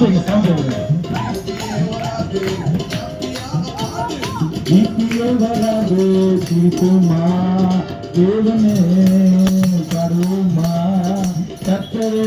Sound வைங்க sound வைங்க நீத்தியே வராது சிரிப்புமா தேவனே கத்தரே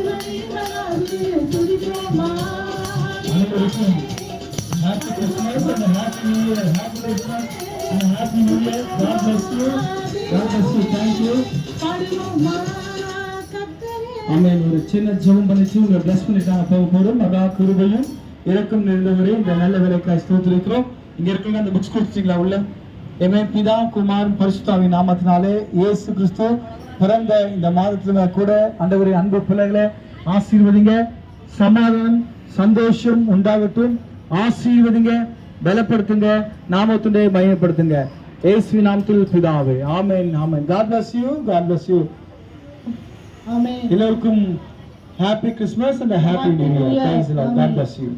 தேவனே பருவமா கத்தரே அனைவருக்கும் happy Christmas and happy new year happy Christmas and happy new year God bless you God bless you ஒரு சின்ன ஜெபம் உங்களை பிளஸ் பண்ணிட்டாங்க. போக மகா கிருபையும் இறக்கம் இந்த நல்ல வேலைக்காக ஸ்தோத்திருக்கிறோம். இங்க இருக்கிறவங்க அந்த புக்ஸ் கொடுத்துட்டீங்களா? உள்ள? எமே பிதா குமார் பரிசுத்தாவின் நாமத்தினாலே இயேசு கிறிஸ்து பிறந்த இந்த மாதத்துல கூட ஆண்டவரே அன்பு பிள்ளைகளை ஆசீர்வதிங்க. சமாதானம் சந்தோஷம் உண்டாகட்டும். ஆசீர்வதிங்க பலப்படுத்துங்க நாமத்துடைய மையப்படுத்துங்க இயேசு நாமத்தில் பிதாவே amen amen. God bless you God bless you. எல்லோருக்கும் happy Christmas and happy new year thanks lord God bless you.